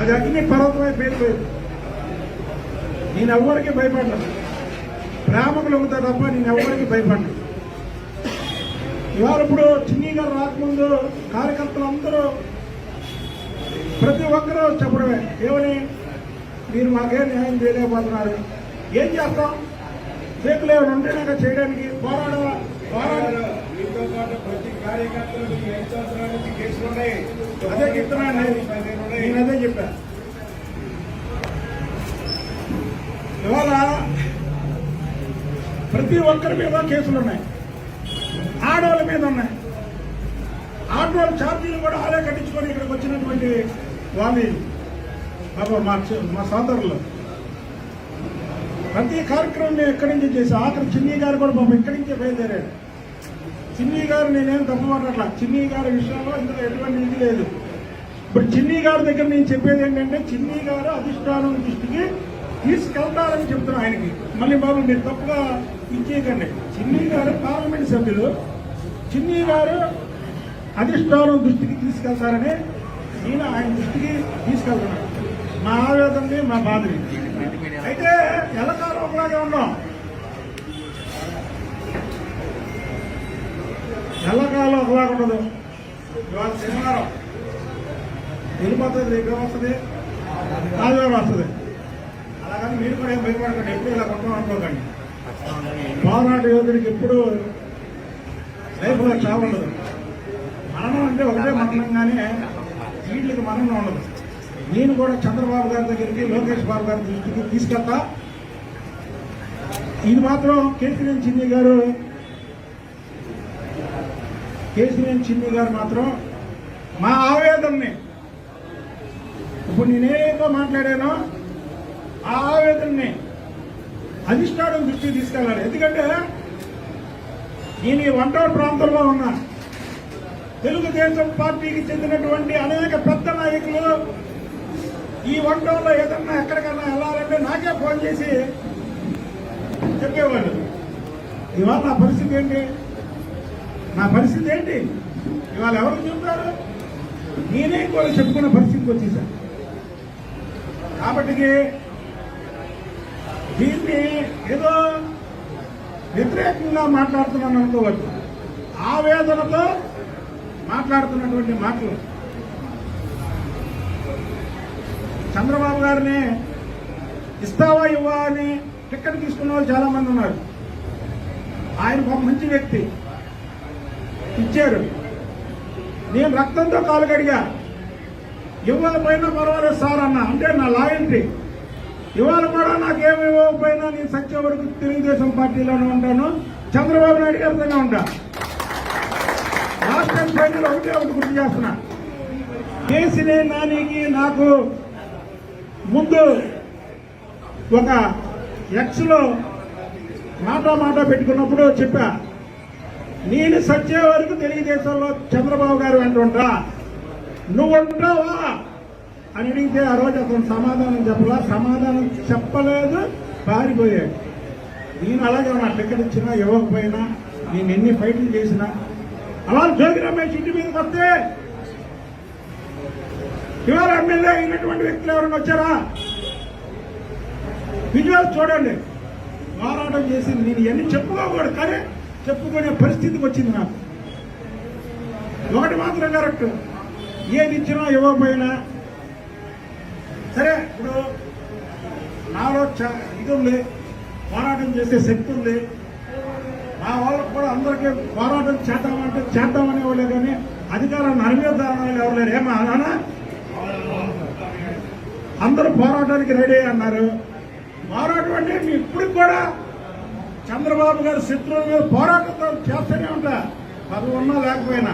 అది అగ్ని పర్వతమై పేలిపోయింది నేను ఎవ్వరికి భయపడ్డాను ప్రేమకు లొంగుతా తప్ప నేను ఎవ్వరికి భయపడ్డాను ఇవాళ ఇప్పుడు చిన్ని గారు రాకముందు కార్యకర్తలు అందరూ ప్రతి ఒక్కరూ చెప్పడమే. ఏమని? మీరు మాకేం న్యాయం చేయలేకపోతున్నారు. ఏం చేస్తాం? చేతులు ఏమైనా ఉంటే నాకు చేయడానికి పోరాడవా? పోరాడ. మీతో పాటు ప్రతి ఉన్నాయి. అదే చెప్తున్నాను. చెప్పా. ఇవాళ ప్రతి ఒక్కరి మీద కేసులు ఉన్నాయి. ఆడవాళ్ళ మీద ఉన్నాయి. ఆడవాళ్ళ ఛార్జీలు కూడా ఆలే కట్టించుకొని ఇక్కడికి వచ్చినటువంటి వాళ్ళు పాపం మా మా సోదరులు. ప్రతి కార్యక్రమం ఎక్కడి నుంచి చేసి ఆఖరి చిన్ని గారు కూడా పాపం ఇక్కడి నుంచే బయలుదేరాడు చిన్ని గారు నేనేం తప్పు మాట్లాడలా? చిన్ని గారి విషయంలో ఇందులో ఎటువంటి ఇది లేదు. ఇప్పుడు చిన్ని గారి దగ్గర నేను చెప్పేది ఏంటంటే చిన్ని గారు అధిష్టానం దృష్టికి తీసుకెళ్తారని చెప్తున్నా ఆయనకి. మళ్ళీ బాబు మీరు తప్పుగా ఇచ్చేయకండి. చిన్ని గారు పార్లమెంట్ సభ్యులు. చిన్ని గారు అధిష్టానం దృష్టికి తీసుకెళ్తారని నేను ఆయన దృష్టికి తీసుకెళ్తున్నాను. మా ఆవేదనని మా బాధని. అయితే ఎలకాలం ఒకలాగే ఉన్నాం. ఎల్లకాలం ఒకలాగా ఉండదు ఇవాళ శనివారం. వెళ్ళిపోతుంది రేపు వస్తుంది? ఆదివారం వస్తుంది. అలాగని మీరు కూడా ఏం భయపడకండి ఎప్పుడు ఇలా కొట్టడం అనుకోకండి. పోరాట యోధుడికి ఎప్పుడు లైఫ్లో చావు ఉండదు. మరణం అంటే ఒకటే మరణం కానీ వీటికి మరణం ఉండదు. నేను కూడా చంద్రబాబు గారి దగ్గరికి లోకేష్ బాబు గారి దృష్టికి తీసుకెళ్తా. ఇది మాత్రం కేసీఎన్ చిన్ని గారు కేసీఎన్ చిన్ని గారు మాత్రం మా ఆవేదనని ఇప్పుడు నేనేదో మాట్లాడానో ఆ ఆవేదనని అధిష్టానం దృష్టికి తీసుకెళ్ళాలి. ఎందుకంటే నేను ఈ వంటోడు ప్రాంతంలో ఉన్నా. తెలుగుదేశం పార్టీకి చెందినటువంటి అనేక పెద్ద నాయకులు ఈ వంటంలో ఏదన్నా ఎక్కడికన్నా వెళ్ళాలంటే నాకే ఫోన్ చేసి చెప్పేవాళ్ళు. ఇవాళ నా పరిస్థితి ఏంటి? నా పరిస్థితి ఏంటి? ఇవాళ ఎవరు చెప్తారు నేనే కూడా చెప్పుకున్న పరిస్థితికి వచ్చేసాను కాబట్టి దీన్ని ఏదో వ్యతిరేకంగా మాట్లాడుతున్నాను అనుకోవద్దు. ఆవేదనతో మాట్లాడుతున్నటువంటి మాటలు. చంద్రబాబు గారిని ఇస్తావా ఇవ్వా అని టిక్కెట్ తీసుకున్న వాళ్ళు చాలా మంది ఉన్నారు. ఆయన ఒక మంచి వ్యక్తి. ఇచ్చారు. నేను రక్తంతో కాలు కడిగా. ఇవ్వకపోయినా పర్వాలేదు సార్ అన్న. అంటే నా లాయల్టీ ఇవాళ కూడా నాకేమి ఇవ్వకపోయినా నేను సత్య వరకు తెలుగుదేశం పార్టీలోనే ఉంటాను. చంద్రబాబు నాయుడు గారితోనే ఉంటా. లాస్ట్ టైం ఫైనల్ ఒకటే ఒకటి గుర్తు చేస్తున్నా. కేసీనే నానికి నాకు ముందు ఒక ఎక్స్లో మాట మాట పెట్టుకున్నప్పుడు చెప్పా. నేను సచ్చే వరకు తెలుగుదేశంలో చంద్రబాబు గారు అంటుంటా నువ్వు ఉంటావా అని అడిగితే ఆ రోజు అతను సమాధానం చెప్పలా. సమాధానం చెప్పలేదు పారిపోయాడు. నేను అలాగే నా టికెట్ ఇచ్చినా ఇవ్వకపోయినా నేను ఎన్ని ఫైట్లు చేసినా అలా జోగి రమేష్ ఇంటి మీదకి వస్తే ఇవాళ ఎమ్మెల్యే అయినటువంటి వ్యక్తులు ఎవరైనా వచ్చారా? విజువల్స్ చూడండి. పోరాటం చేసింది నేను ఎన్ని చెప్పుకోకూడదు కానీ చెప్పుకునే పరిస్థితికి వచ్చింది నాకు. ఒకటి మాత్రం కరెక్ట్. ఏది ఇచ్చినా ఇవ్వకపోయినా సరే ఇప్పుడు నాలో చ- ఇది ఉంది పోరాటం చేసే శక్తి ఉంది. మా వాళ్ళకు కూడా అందరికీ పోరాటం చేద్దామంటే చేద్దామనే వాళ్ళే కానీ అధికారాన్ని అనివేద్దామని ఎవరు లేరు. ఏమా నాన్న? అందరూ పోరాటానికి రెడీ అన్నారు. పోరాటం అంటే ఇప్పటికి కూడా చంద్రబాబు గారి శత్రువుల మీద పోరాటం చేస్తూనే ఉంటా పదవి ఉన్నా లేకపోయినా.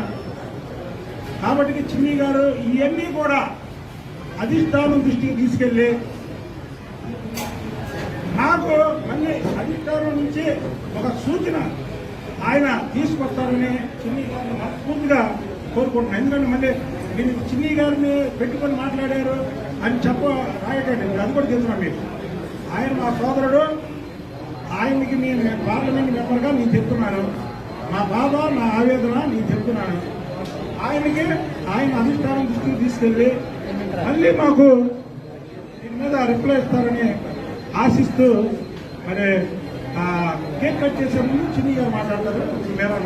కాబట్టి చిన్ని గారు ఇవన్నీ కూడా అధిష్టానం దృష్టికి తీసుకెళ్ళి నాకు మళ్ళీ అధిష్టానం నుంచి ఒక సూచన ఆయన తీసుకొస్తారని చిన్ని గారిని మనస్ఫూర్తిగా కోరుకుంటున్నాను. ఎందుకంటే మళ్ళీ మీరు చిన్ని గారిని పెట్టుకొని మాట్లాడారు అని చెప్ప రాయకండి. అది కూడా తెలుసు మీరు ఆయన మా సోదరుడు. ఆయనకి నేను పార్లమెంట్ మెంబర్గా నేను చెప్తున్నాను. నా బాధ నా ఆవేదన నేను చెప్తున్నాను. ఆయనకి ఆయన అధిష్టానం దృష్టికి తీసుకెళ్ళి మళ్ళీ మాకు దీని మీద రిప్లై ఇస్తారని ఆశిస్తూ మరి ఆ, కేక్ కట్ చేసే ముందు చిన్ని గారు మాట్లాడతారు. మేరా